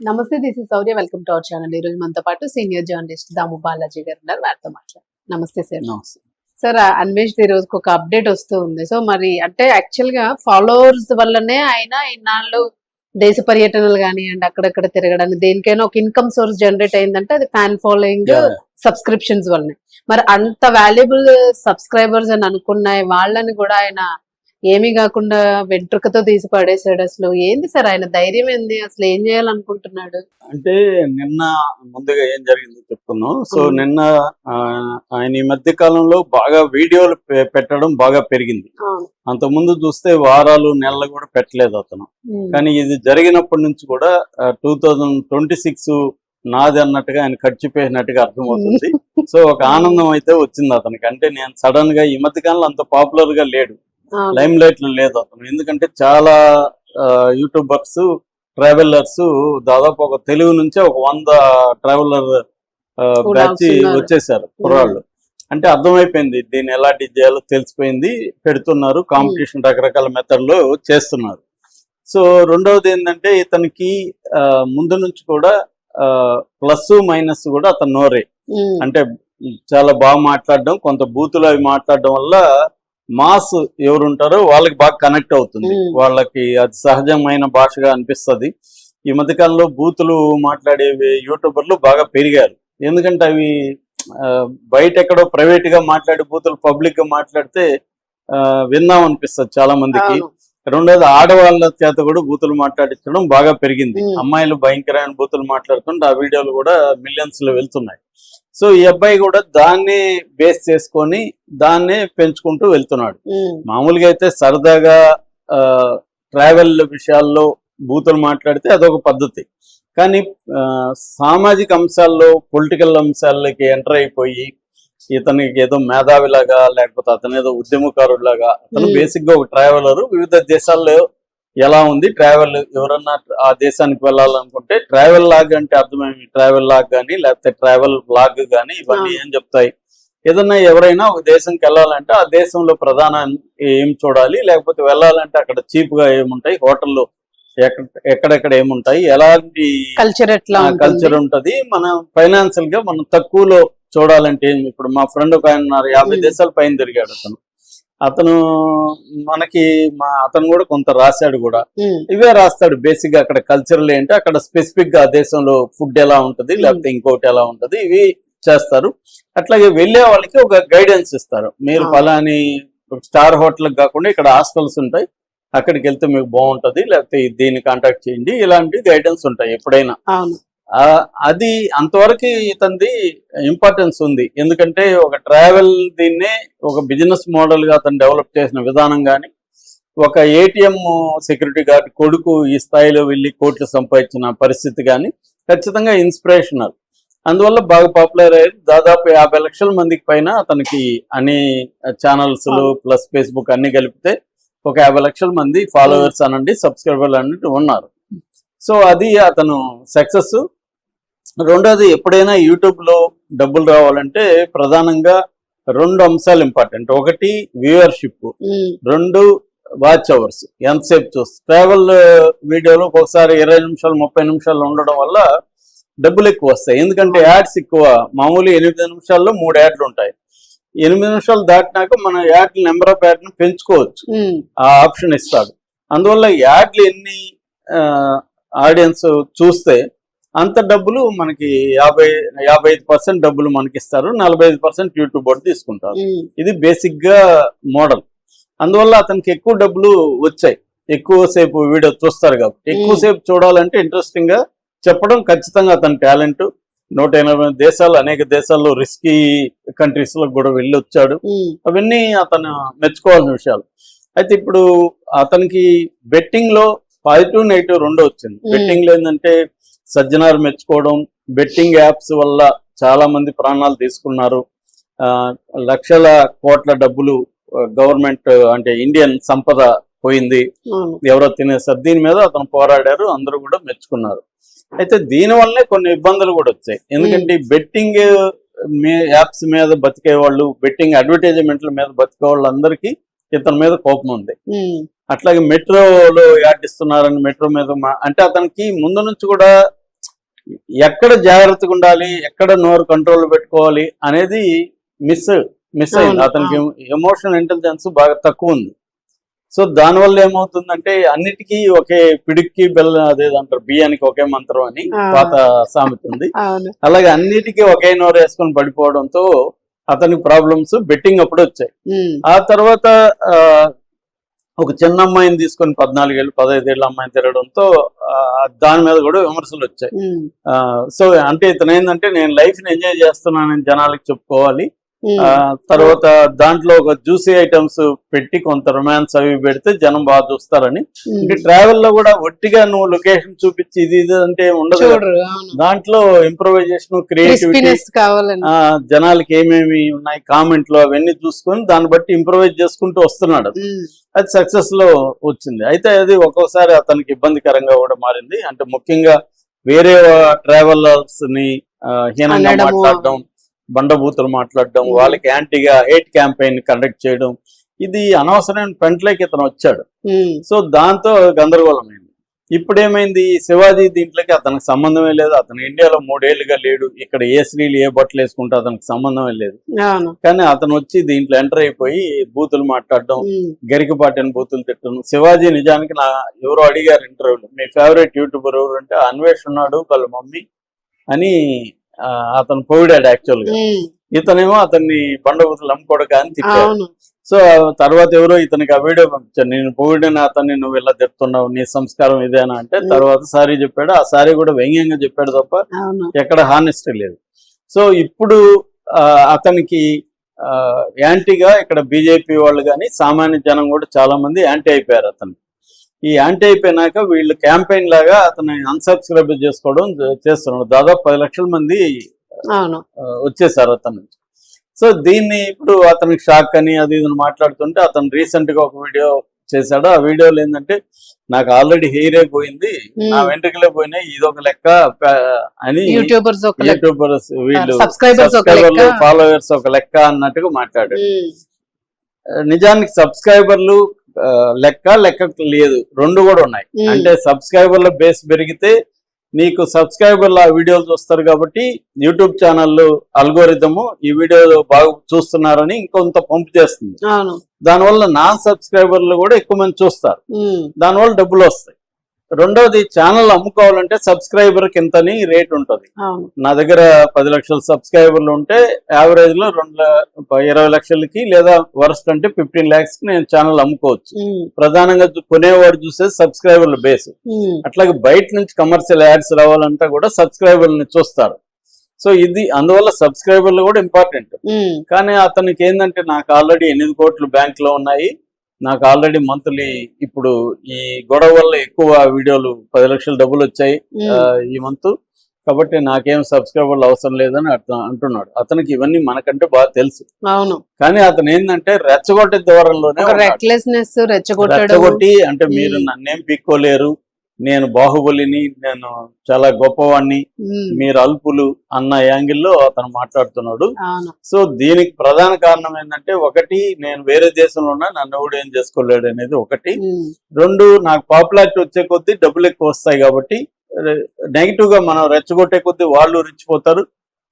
నమస్తే this is Sourya welcome to our channel ఈ రోజు మనతో పాటు సీనియర్ జర్నలిస్ట్ దాము బాలాజీ గారు ఉన్నారు. వారితో మాట్లాడు నమస్తే సార్ సార్ అన్వేష్ ఈ రోజుకి ఒక అప్డేట్ వస్తూ ఉంది. సో మరి అంటే యాక్చువల్గా ఫాలోవర్స్ వల్లనే ఆయన ఇన్నాళ్ళు దేశ పర్యటనలు కానివ్వండి అక్కడక్కడ తిరగడానికి దేనికైనా ఒక ఇన్కమ్ సోర్స్ జనరేట్ అయిందంటే అది ఫ్యాన్ ఫాలోయింగ్. సబ్స్క్రిప్షన్స్ వల్లనే. మరి అంత వాల్యుబుల్ సబ్స్క్రైబర్స్ అని అనుకున్నాయి వాళ్ళని కూడా ఆయన ఏమీ కాకుండా వెంట్రుకతో తీసి పడేసాడు అసలు. ఏంది సార్ ఆయన ధైర్యం ఏంది? అసలు ఏం చేయాలనుకుంటున్నాడు? అంటే నిన్న ముందుగా ఏం జరిగిందో చెప్తున్నాం. సో. నిన్న ఆయన ఈ మధ్య కాలంలో బాగా వీడియోలు పెట్టడం బాగా పెరిగింది. అంతకుముందు చూస్తే వారాలు నెలలు కూడా పెట్టలేదు అతను. కానీ ఇది జరిగినప్పటి నుంచి కూడా టూ థౌజండ్ ట్వంటీ సిక్స్ నాది అన్నట్టుగా ఆయన ఖర్చిపోయినట్టుగా అర్థమవుతుంది. సో ఒక ఆనందం అయితే వచ్చింది అతనికి. అంటే నేను సడన్గా ఈ మధ్య కాలంలో అంత పాపులర్గా లేడు. లైమ్ లైట్లో లేదు అతను ఎందుకంటే చాలా యూట్యూబర్స్ ట్రావెలర్స్ దాదాపు ఒక తెలుగు నుంచే ఒక వంద ట్రావెలర్ బ్యాచ్. వచ్చేసారు కుర్రాళ్ళు. అంటే అర్థమైపోయింది దీన్ని ఎలా చేయాలో తెలిసిపోయింది. పెడుతున్నారు కాంపిటీషన్ రకరకాల మెథడ్లో చేస్తున్నారు. సో రెండవది ఏంటంటే ఇతనికి ముందు నుంచి కూడా ప్లస్ మైనస్ కూడా అతను నోరే. అంటే చాలా బాగా మాట్లాడడం కొంత బూతులు అవి మాట్లాడడం వల్ల మాస్ ఎవరు ఉంటారో వాళ్ళకి బాగా కనెక్ట్ అవుతుంది. వాళ్ళకి అది సహజమైన భాషగా అనిపిస్తది. ఈ మధ్య కాలంలో బూతులు మాట్లాడేవి యూట్యూబర్లు బాగా పెరిగారు. ఎందుకంటే అవి బయట ఎక్కడో ప్రైవేట్గా మాట్లాడే బూతులు పబ్లిక్గా మాట్లాడితే ఆ, విందాం అనిపిస్తుంది చాలా మందికి రెండోది ఆడవాళ్ళ చేత కూడా బూతులు మాట్లాడించడం బాగా పెరిగింది. అమ్మాయిలు భయంకరమైన బూతులు మాట్లాడుతుంటే ఆ వీడియోలు కూడా మిలియన్స్లో వెళ్తున్నాయి. సో ఈ అబ్బాయి కూడా దాన్నే బేస్ చేసుకొని దాన్నే పెంచుకుంటూ వెళ్తున్నాడు. మామూలుగా అయితే సరదాగా ట్రావెల్ విషయాల్లో బూతులు మాట్లాడితే అదొక పద్ధతి. కానీ సామాజిక అంశాల్లో పొలిటికల్ అంశాలకి ఎంటర్ అయిపోయి ఇతనికి ఏదో మేధావిలాగా లేకపోతే అతను ఏదో ఉద్యమకారులాగా అతను. బేసిక్గా ఒక ట్రావెలర్ వివిధ దేశాల్లో ఎలా ఉంది? ట్రావెల్ ఎవరన్నా ఆ దేశానికి వెళ్ళాలనుకుంటే ట్రావెల్ లాగ్ అంటే అర్థమేమి ట్రావెల్ లాగ్ కానీ లేకపోతే ట్రావెల్ బ్లాగ్ కానీ ఇవన్నీ. ఏం చెప్తాయి? ఏదన్నా ఎవరైనా ఒక దేశంకి వెళ్ళాలంటే ఆ దేశంలో ప్రధాన ఏం చూడాలి? లేకపోతే వెళ్ళాలంటే అక్కడ చీప్గా ఏముంటాయి? హోటల్లో ఎక్కడ ఎక్కడెక్కడ ఏముంటాయి? ఎలాంటి కల్చర్ ఎట్లా కల్చర్ ఉంటది? మనం ఫైనాన్షియల్గా మనం తక్కువలో చూడాలంటే ఇప్పుడు మా ఫ్రెండ్ ఒక ఆయన యాభై. దేశాల పైన తిరిగాడు అతను. అతను మనకి మా అతను కూడా కొంత రాశాడు కూడా. ఇవే రాస్తాడు బేసిక్గా అక్కడ కల్చరల్ ఏంటి అక్కడ స్పెసిఫిక్గా దేశంలో ఫుడ్ ఎలా ఉంటది లేకపోతే ఇంకోటి ఎలా ఉంటది ఇవి చేస్తారు. అట్లాగే వెళ్ళే వాళ్ళకి ఒక గైడెన్స్ ఇస్తారు. మీరు. ఫలాని స్టార్ హోటల్ కాకుండా ఇక్కడ హాస్టల్స్ ఉంటాయి. అక్కడికి వెళ్తే మీకు బాగుంటది లేకపోతే దీన్ని కాంటాక్ట్ చేయండి ఇలాంటి గైడెన్స్ ఉంటాయి ఎప్పుడైనా. అది అంతవరకు ఇతంది ఇంపార్టెన్స్ ఉంది. ఎందుకంటే ఒక ట్రావెల్ దీన్నే ఒక బిజినెస్ మోడల్గా అతను డెవలప్ చేసిన విధానం కానీ ఒక ఏటీఎం సెక్యూరిటీ గార్డ్ కొడుకు ఈ స్థాయిలో వెళ్ళి కోట్లు సంపాదించిన పరిస్థితి కానీ ఖచ్చితంగా ఇన్స్పిరేషనల్ అందువల్ల బాగా పాపులర్ అయ్యింది దాదాపు యాభై లక్షల మందికి పైన అతనికి అన్ని ఛానల్స్లు ప్లస్ ఫేస్బుక్ అన్ని కలిపితే ఒక యాభై లక్షల మంది ఫాలోవర్స్ అనండి సబ్స్క్రైబర్లు అన్నట్టు ఉన్నారు. సో అది అతను సక్సెస్ రెండోది ఎప్పుడైనా యూట్యూబ్లో డబ్బులు రావాలంటే ప్రధానంగా రెండు అంశాలు ఇంపార్టెంట్. ఒకటి వ్యూవర్షిప్. రెండు వాచ్ అవర్స్. ఎంతసేపు చూస్తే ట్రావెల్ వీడియోలో ఒక్కొక్కసారి ఇరవై నిమిషాలు ముప్పై నిమిషాలు ఉండడం వల్ల డబ్బులు ఎక్కువ వస్తాయి. ఎందుకంటే యాడ్స్ ఎక్కువ. మామూలు ఎనిమిది నిమిషాల్లో మూడు యాడ్లు ఉంటాయి. ఎనిమిది నిమిషాలు దాటినాక మన యాడ్ నెంబర్ ఆఫ్ యాడ్ని పెంచుకోవచ్చు. ఆ ఆప్షన్ ఇస్తాడు. అందువల్ల యాడ్లు ఎన్ని ఆడియన్స్ చూస్తే అంత డబ్బులు మనకి యాభై యాభై ఐదు పర్సెంట్ డబ్బులు మనకి ఇస్తారు నలభై ఐదు పర్సెంట్ యూట్యూబ్ వాడు తీసుకుంటారు. ఇది బేసిక్గా మోడల్. అందువల్ల అతనికి ఎక్కువ డబ్బులు వచ్చాయి. ఎక్కువసేపు వీడియో చూస్తారు కాబట్టి. ఎక్కువసేపు చూడాలంటే ఇంట్రెస్టింగ్గా చెప్పడం ఖచ్చితంగా అతని టాలెంట్ నూట ఎనభై దేశాలు అనేక దేశాల్లో రిస్కీ కంట్రీస్లో కూడా వెళ్ళి వచ్చాడు. అవన్నీ అతను మెచ్చుకోవాల్సిన విషయాలు. అయితే ఇప్పుడు అతనికి బెట్టింగ్లో పాజిటివ్ నెగిటివ్ రెండు వచ్చింది. బెట్టింగ్లో ఏంటంటే సజ్జనార్ మెచ్చుకోవడం బెట్టింగ్ యాప్స్ వల్ల చాలా మంది ప్రాణాలు తీసుకున్నారు. లక్షల కోట్ల డబ్బులు గవర్నమెంట్ అంటే ఇండియన్ సంపద పోయింది. ఎవరో తినేసారు దీని మీద అతను పోరాడారు అందరూ కూడా మెచ్చుకున్నారు. అయితే దీని వల్లే కొన్ని ఇబ్బందులు కూడా వచ్చాయి. ఎందుకంటే బెట్టింగ్ యాప్స్ మీద బతికే వాళ్ళు బెట్టింగ్ అడ్వర్టైజ్మెంట్ల మీద బతికే వాళ్ళందరికీ ఇతని మీద కోపం ఉంది. అట్లాగే మెట్రోలో యాడ్ ఇస్తున్నారని మెట్రో మీద అంటే అతనికి ముందు నుంచి కూడా ఎక్కడ జాగ్రత్తగా ఉండాలి ఎక్కడ నోరు కంట్రోల్ పెట్టుకోవాలి అనేది మిస్ మిస్ అయింది. అతనికి ఎమోషనల్ ఇంటెలిజెన్స్ బాగా తక్కువ ఉంది. సో దానివల్ల ఏమవుతుందంటే అన్నిటికీ ఒకే పిడిక్కి బెల్ల అదేదంటారు బియ్యానికి ఒకే మంత్రం అని. పాత సామెత ఉంది. అలాగే అన్నిటికీ ఒకే నోరు వేసుకొని పడిపోవడంతో అతనికి ప్రాబ్లమ్స్ బెట్టింగ్ అప్పుడు వచ్చాయి. ఆ తర్వాత ఒక చిన్న అమ్మాయిని తీసుకొని పద్నాలుగేళ్ళు పదహైదేళ్ళ అమ్మాయిని తిరగడంతో ఆ, దాని మీద కూడా విమర్శలు వచ్చాయి. సో అంటే ఇతను ఏంటంటే నేను లైఫ్ని ఎంజాయ్ చేస్తున్నానని జనాలకి చెప్పుకోవాలి. తర్వాత దాంట్లో ఒక జ్యూసీ ఐటమ్స్ పెట్టి కొంత రొమాన్స్ అవి పెడితే జనం బాగా చూస్తారని. అంటే ట్రావెల్లో కూడా ఒట్టిగా నువ్వు లొకేషన్ చూపించి ఇది ఇది అంటే ఉండదు దాంట్లో ఇంప్రూవైజేషన్ క్రియేటివిటీ జనాలకి ఏమేమి ఉన్నాయి కామెంట్లు అవన్నీ చూసుకొని దాన్ని బట్టి ఇంప్రూవైజ్ చేసుకుంటూ వస్తున్నాడు అది. సక్సెస్లో వచ్చింది. అయితే అది ఒక్కోసారి అతనికి ఇబ్బందికరంగా కూడా మారింది. అంటే ముఖ్యంగా వేరే ట్రావెలర్స్ని హీనంగా. మాట్లాడడం బండబూతులు మాట్లాడడం. వాళ్ళకి యాంటీగా హేట్ క్యాంపెయిన్ కండక్ట్ చేయడం ఇది అనవసరమైన పెంట్లోకి ఇతను వచ్చాడు. సో దాంతో గందరగోళమైంది. ఇప్పుడు ఏమైంది శివాజీ దీంట్లోకి అతనికి సంబంధమే లేదు. అతను ఇండియాలో మూడేళ్ళుగా లేడు. ఇక్కడ ఏ స్త్రీలు ఏ బట్టలు వేసుకుంటే అతనికి సంబంధమే లేదు. కానీ అతను వచ్చి దీంట్లో ఎంటర్ అయిపోయి బూతులు మాట్లాడడం గరికపాటిని బూతులు తిట్టడం. శివాజీ నిజానికి నా ఎవరో అడిగారు ఇంటర్వ్యూలో మీ ఫేవరెట్ యూట్యూబర్ ఎవరు? అంటే అన్వేష్ ఉన్నాడు వాళ్ళ మమ్మీ అని అతను పొగిడాడు యాక్చువల్గా. ఇతనేమో అతన్ని బండబూతులు అమ్ముకోడక అని తిట్టాడు. అవును. సో తర్వాత ఎవరో ఇతనికి ఆ వీడియో పంపించారు. నేను పొగిడిన అతన్ని నువ్వు ఇలా తిడుతున్నావు నీ సంస్కారం ఇదేనా అంటే. తర్వాత సారీ చెప్పాడు. ఆ సారీ కూడా వ్యంగ్యంగా చెప్పాడు తప్ప ఎక్కడ హానెస్టీ లేదు. సో ఇప్పుడు అతనికి యాంటీగా ఇక్కడ బీజేపీ వాళ్ళు కానీ సామాన్య జనం కూడా చాలా మంది యాంటీ అయిపోయారు అతను ఈ యాంటీ అయిపోయినాక వీళ్ళు క్యాంపెయిన్ లాగా అతను అన్సబ్స్క్రైబ్ చేసుకోవడం చేస్తున్నాడు దాదాపు పది లక్షల మంది వచ్చేసారు అతను నుంచి. సో దీన్ని ఇప్పుడు అతనికి షాక్ అని అది ఇది మాట్లాడుతుంటే అతను రీసెంట్గా ఒక వీడియో చేశాడు. ఆ వీడియోలో ఏంటంటే నాకు ఆల్రెడీ హెయిరే పోయింది నా వెంట్రుకలే పోయినాయి ఇది ఒక లెక్క అని యూట్యూబర్స్. యూట్యూబర్స్ వీళ్ళు లెక్క. ఫాలోవర్స్ ఒక లెక్క అన్నట్టుగా మాట్లాడాడు. నిజానికి సబ్స్క్రైబర్లు లెక్క లెక్క లేదు. రెండు కూడా ఉన్నాయి. అంటే సబ్స్క్రైబర్ల బేస్ పెరిగితే నీకు సబ్స్క్రైబర్లు ఆ వీడియోలు చూస్తారు కాబట్టి యూట్యూబ్ ఛానల్ అల్గోరిథము ఈ వీడియో బాగా చూస్తున్నారని ఇంకొంత పంపు చేస్తుంది. దానివల్ల నాన్ సబ్స్క్రైబర్లు కూడా ఎక్కువ మంది చూస్తారు. దానివల్ల డబ్బులు వస్తాయి. రెండోది ఛానల్ అమ్ముకోవాలంటే సబ్స్క్రైబర్ కింతని రేట్ ఉంటుంది. నా దగ్గర పది లక్షల సబ్స్క్రైబర్లు ఉంటే యావరేజ్లో రెండు ఇరవై లక్షలకి లేదా వరస్ట్ అంటే ఫిఫ్టీన్ ల్యాక్స్కి నేను ఛానల్ అమ్ముకోవచ్చు. ప్రధానంగా కొనేవాడు చూసేది సబ్స్క్రైబర్ల బేస్ అట్లాగే బయట నుంచి కమర్షియల్ యాడ్స్ రావాలంటే కూడా సబ్స్క్రైబర్ని చూస్తారు. సో ఇది అందువల్ల సబ్స్క్రైబర్లు కూడా ఇంపార్టెంట్ కానీ అతనికి ఏంటంటే నాకు ఆల్రెడీ ఎనిమిది కోట్లు బ్యాంక్లో ఉన్నాయి. నాకు ఆల్రెడీ మంత్లీ ఇప్పుడు ఈ గొడవ వల్ల ఎక్కువ వీడియోలు పది లక్షల డబ్బులు వచ్చాయి ఈ మంత్ కాబట్టి నాకేం సబ్స్క్రైబర్లు అవసరం లేదని అతను అంటున్నాడు. అతనికి ఇవన్నీ మనకంటే బాగా తెలుసు. అవును. కానీ అతను ఏంటంటే రెచ్చగొట్టే. రెక్లెస్నెస్ రెచ్చగొట్టడం. రెచ్చగొట్టి అంటే మీరు నన్నేం పిక్కోలేరు నేను బాహుబలిని నేను చాలా గొప్పవాణ్ణి మీరు అల్పులు అన్న యాంగిల్లో అతను మాట్లాడుతున్నాడు. సో దీనికి ప్రధాన కారణం ఏంటంటే ఒకటి నేను వేరే దేశంలో ఉన్నా నన్ను ఎవడు ఏం చేసుకోలేడు అనేది ఒకటి. రెండు నాకు పాపులారిటీ వచ్చే కొద్దీ డబ్బులు ఎక్కువ వస్తాయి కాబట్టి నెగిటివ్గా మనం రెచ్చగొట్టే కొద్దీ వాళ్ళు రెచ్చిపోతారు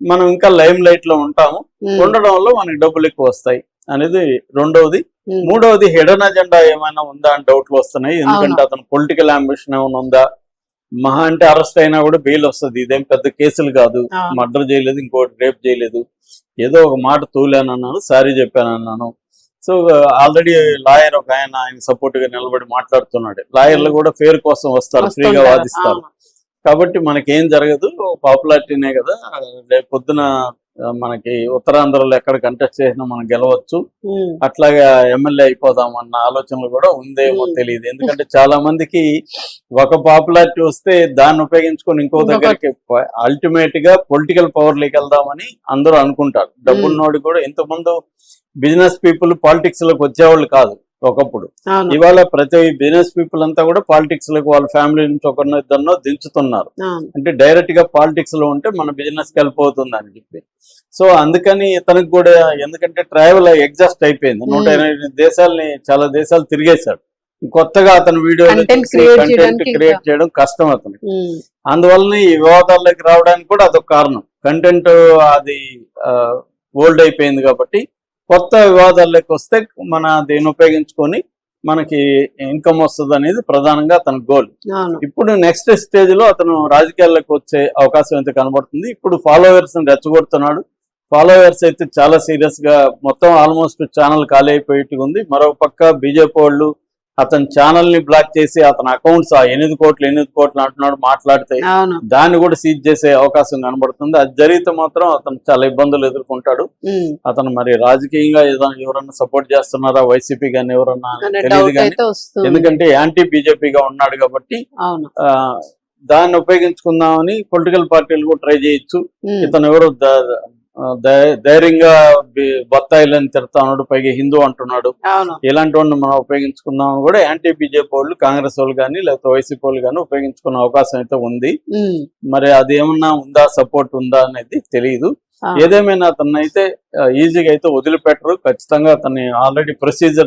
మనం ఇంకా లైమ్ లైట్లో ఉంటాము ఉండడం వల్ల మనకి డబ్బులు ఎక్కువ వస్తాయి అనేది రెండవది. మూడవది హిడెన్ అజెండా ఏమైనా ఉందా అని డౌట్లు వస్తున్నాయి. ఎందుకంటే అతను పొలిటికల్ అంబిషన్ ఏమైనా ఉందా? మహా అంటే అరెస్ట్ అయినా కూడా బెయిల్ వస్తుంది. ఇదేం పెద్ద కేసులు కాదు. మర్డర్ చేయలేదు ఇంకోటి రేప్ చేయలేదు. ఏదో ఒక మాట తూలాను అన్నాను సారీ చెప్పాను అన్నాను సో ఆల్రెడీ లాయర్ ఒక ఆయన ఆయన సపోర్ట్గా నిలబడి మాట్లాడుతున్నాడు. లాయర్లు కూడా ఫేర్ కోసం వస్తారు ఫ్రీగా. వాదిస్తారు. కాబట్టి మనకేం జరగదు. పాపులారిటీనే కదా. రేపు పొద్దున మనకి ఉత్తరాంధ్రలో ఎక్కడ కంటెస్ట్ చేసినా మనం గెలవచ్చు. అట్లాగా ఎమ్మెల్యే అయిపోదాం అన్న ఆలోచనలు కూడా ఉందేమో. తెలియదు ఎందుకంటే చాలా మందికి ఒక పాపులారిటీ వస్తే దాన్ని ఉపయోగించుకొని ఇంకో దగ్గరికి అల్టిమేట్గా పొలిటికల్ పవర్లోకి వెళ్దామని అందరూ అనుకుంటారు. డబ్బున్నోడు కూడా ఇంతకుముందు బిజినెస్ పీపుల్ పాలిటిక్స్లోకి వచ్చేవాళ్ళు కాదు. ఒకప్పుడు. ఇవాళ ప్రతి బిజినెస్ పీపుల్ అంతా కూడా పాలిటిక్స్లోకి వాళ్ళ ఫ్యామిలీ నుంచి ఒకరినో ఇద్దరినో దించుతున్నారు. అంటే డైరెక్ట్గా పాలిటిక్స్లో ఉంటే మన బిజినెస్కి వెళ్ళిపోతుంది అని చెప్పి. సో అందుకని ఇతనికి కూడా ఎందుకంటే ట్రావెల్ ఎగ్జాస్ట్ అయిపోయింది. నూట ఎనిమిది దేశాలని చాలా దేశాలు తిరిగేశాడు. కొత్తగా అతను వీడియో కంటెంట్ క్రియేట్ చేయడం కష్టం అతనికి. ఉమ్, అందువలన ఈ వివాదాల్లోకి రావడానికి కూడా అదొక కారణం. కంటెంట్ అది ఓల్డ్ అయిపోయింది కాబట్టి కొత్త వివాదాల్లోకి వస్తే మన దీన్ని ఉపయోగించుకొని మనకి ఇన్కమ్ వస్తుంది అనేది ప్రధానంగా అతని గోల్ ఇప్పుడు నెక్స్ట్ స్టేజ్లో అతను రాజకీయాల్లోకి వచ్చే అవకాశం అయితే కనబడుతుంది. ఇప్పుడు ఫాలోవర్స్ రెచ్చగొడుతున్నాడు. ఫాలోవర్స్ అయితే చాలా సీరియస్గా మొత్తం ఆల్మోస్ట్ ఛానల్ ఖాళీ అయిపోయి ఉంది మరో పక్క బీజేపీ వాళ్ళు అతని ఛానల్ని బ్లాక్ చేసి అతని అకౌంట్స్ ఆ ఎనిమిది కోట్లు ఎనిమిది కోట్లు అంటున్నాడు మాట్లాడితే దాన్ని కూడా సీజ్ చేసే అవకాశం కనబడుతుంది. అది జరిగితే మాత్రం అతను చాలా ఇబ్బందులు ఎదుర్కొంటాడు. అతను మరి రాజకీయంగా ఏదైనా ఎవరన్నా సపోర్ట్ చేస్తున్నారా? వైసీపీ గాని ఎవరన్నా తెలియదు కానీ ఎందుకంటే యాంటీ బీజేపీగా ఉన్నాడు కాబట్టి దాన్ని ఉపయోగించుకుందామని పొలిటికల్ పార్టీలు కూడా ట్రై చేయొచ్చు. ఇతను ఎవరు ధైర్యంగా బత్తాయిలని తిడతా ఉన్నాడు. పైగా హిందూ అంటున్నాడు. ఇలాంటి వాడిని మనం ఉపయోగించుకుందామని కూడా యాంటీ బీజేపీ వాళ్ళు కాంగ్రెస్ వాళ్ళు కానీ లేకపోతే వైసీపీ వాళ్ళు కానీ ఉపయోగించుకునే అవకాశం అయితే ఉంది. మరి అది ఏమన్నా ఉందా? సపోర్ట్ ఉందా? అనేది తెలియదు ఏదేమైనా అతన్ని అయితే ఈజీగా అయితే వదిలిపెట్టరు. ఖచ్చితంగా అతన్ని ఆల్రెడీ ప్రొసీజర్స్